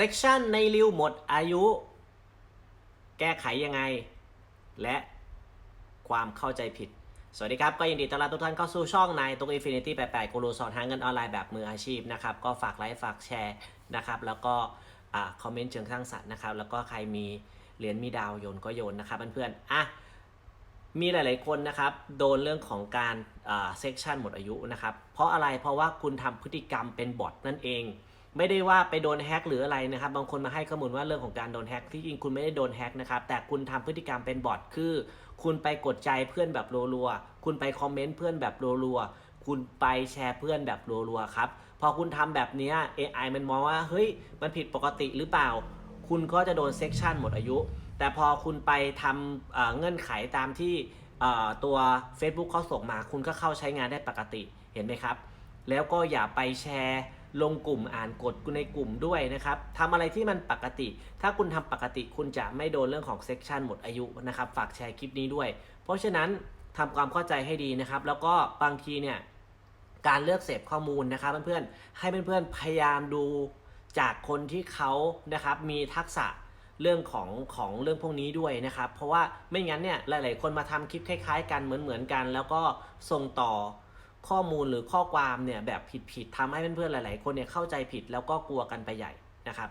section ในริวหมดอายุ แก้ไขยังไง และความเข้าใจผิด สวัสดีครับ ก็ยินดีต้อนรับทุกท่านเข้าสู่ช่องนายตุก Infinity 88กูรูสอนหาเงินออนไลน์แบบมืออาชีพนะครับ ก็ฝากไลค์ฝากแชร์นะครับ แล้วก็คอมเมนต์เชิงสร้างสรรค์นะครับ แล้วก็ใครมีเหรียญมีดาวโยนก็โยนนะครับเพื่อนๆอะมีหลาย ๆ คนนะครับโดนเรื่องของการเซ็กชันหมดอายุนะครับ เพราะอะไรเพราะว่าคุณทำพฤติกรรมเป็นบอทนั่นเอง ไม่ได้ว่าไปโดนแฮ็กหรืออะไรนะครับ บางคนมาให้ข้อมูลว่าเรื่องของการโดนแฮ็กที่จริงคุณไม่ได้โดนแฮ็กนะครับ แต่คุณทำพฤติกรรมเป็นบอทคือ คุณไปกดใจเพื่อนแบบรัวๆ คุณไปคอมเมนต์เพื่อนแบบรัวๆ คุณไปแชร์เพื่อนแบบรัวๆ ครับ พอคุณทำแบบนี้ AI มันมองว่า เฮ้ย มันผิดปกติหรือเปล่า คุณก็จะโดนเซ็กชันหมดอายุ แต่พอคุณไปทำเเงื่อนไขตามที่ตัว Facebook เขาส่งมา คุณก็เข้าใช้งานได้ปกติ เห็นไหมครับ แล้วก็อย่าไปแชร์ ลงกลุ่มอ่านกฎในกลุ่มด้วยนะครับทำอะไรที่มันปกติ ถ้าคุณทำปกติคุณจะไม่โดนเรื่องของเซ็กชันหมดอายุนะครับ ฝากแชร์คลิปนี้ด้วย เพราะฉะนั้นทำความเข้าใจให้ดีนะครับ แล้วก็บางทีเนี่ยการเลือกเสพข้อมูลนะครับเพื่อนๆ ให้เพื่อนๆ พยายามดูจากคนที่เขานะครับมีทักษะเรื่องของของเรื่องพวกนี้ด้วยนะครับ เพราะว่าไม่งั้นเนี่ยหลายๆ คนมาทำคลิปคล้าย ๆ กันเหมือนๆกัน แล้วก็ส่งต่อ ข้อมูลหรือข้อความเนี่ยแบบผิดๆทำให้เพื่อนๆหลาย ๆ คนเนี่ยเข้าใจผิดแล้วก็กลัวกันไปใหญ่นะครับ